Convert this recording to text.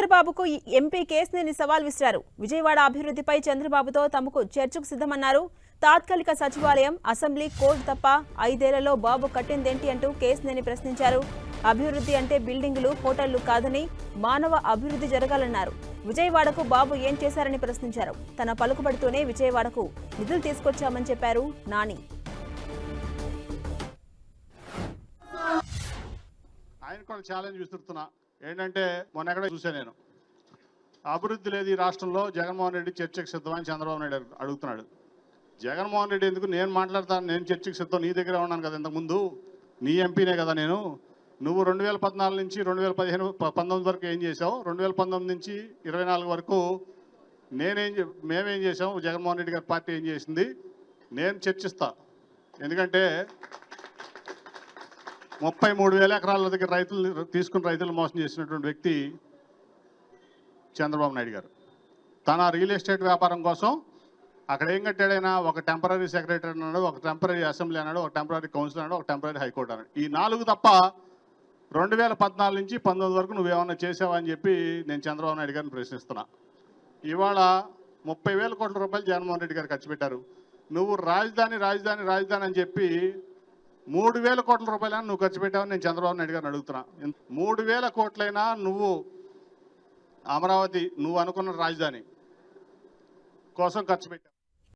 చంద్రబాబుకు ఎంపీ కేసినేని సవాల్ విసిరారు. విజయవాడ అభివృద్ధిపై చంద్రబాబుతో తమకు చర్చకు సిద్ధమన్నారు. తాత్కాలిక సచివాలయం అసెంబ్లీ కోర్టు తప్ప ఐదేళ్ళలో బాబు కట్టిందేంటి అంటూ కేసినేని ప్రశ్నించారు. అభివృద్ధి అంటే బిల్డింగులు హోటళ్ళు కాదని మానవ అభివృద్ధి జరగాలన్నారు. విజయవాడకు బాబు ఏం చేశారని ప్రశ్నించారు. తన పలుకుబడితోనే విజయవాడకు నిధులు తీసుకొచ్చామని చెప్పారు నాని. ఆయన కూడా ఛాలెంజ్ విసురుతున్నా. ఏంటంటే మొన్న ఎక్కడ చూసా నేను. అభివృద్ధి లేదు ఈ రాష్ట్రంలో జగన్మోహన్ రెడ్డి చర్చకు సిద్ధమని చంద్రబాబు నాయుడు అడుగుతున్నాడు. జగన్మోహన్ రెడ్డి ఎందుకు నేను మాట్లాడతాను నేను చర్చకు సిద్ధం నీ దగ్గర ఉన్నాను కదా ఇంతకుముందు? నీ ఎంపీనే కదా నేను. నువ్వు రెండు వేల పద్నాలుగు నుంచి రెండు వేల పదిహేను పంతొమ్మిది వరకు ఏం చేసావు రెండు వేల పంతొమ్మిది నుంచి ఇరవై నాలుగు వరకు నేనేం చే- మేమేం చేసాం జగన్మోహన్ రెడ్డి గారి పార్టీ ఏం చేసింది? నేను చర్చిస్తా. ఎందుకంటే ముప్పై మూడు వేల ఎకరాల దగ్గర రైతులు తీసుకుని రైతులు మోసం చేసినటువంటి వ్యక్తి చంద్రబాబు నాయుడు గారు. తన రియల్ ఎస్టేట్ వ్యాపారం కోసం అక్కడ ఏం కట్టాడైనా ఒక టెంపరీ సెక్రటరీ అన్నాడు ఒక టెంపరీ అసెంబ్లీ అన్నాడు ఒక టెంపరీ కౌన్సిల్ అన్నాడు ఒక టెంపరీ హైకోర్టు అన్నాడు. ఈ నాలుగు తప్ప రెండు వేల పద్నాలుగు నుంచి పంతొమ్మిది వరకు నువ్వేమన్నా చేసావా అని చెప్పి నేను చంద్రబాబు నాయుడు గారిని ప్రశ్నిస్తున్నా. ఇవాళ ముప్పై వేల కోట్ల రూపాయలు జగన్మోహన్ రెడ్డి గారు ఖర్చు పెట్టారు. నువ్వు రాజధాని రాజధాని రాజధాని అని చెప్పి మూడు వేల కోట్ల రూపాయలైనా నువ్వు ఖర్చు పెట్టావని నేను చంద్రబాబు నాయుడు గారిని అడుగుతున్నా. మూడు వేల కోట్లైనా నువ్వు అమరావతి నువ్వు అనుకున్న రాజధాని కోసం ఖర్చు పెట్టావు.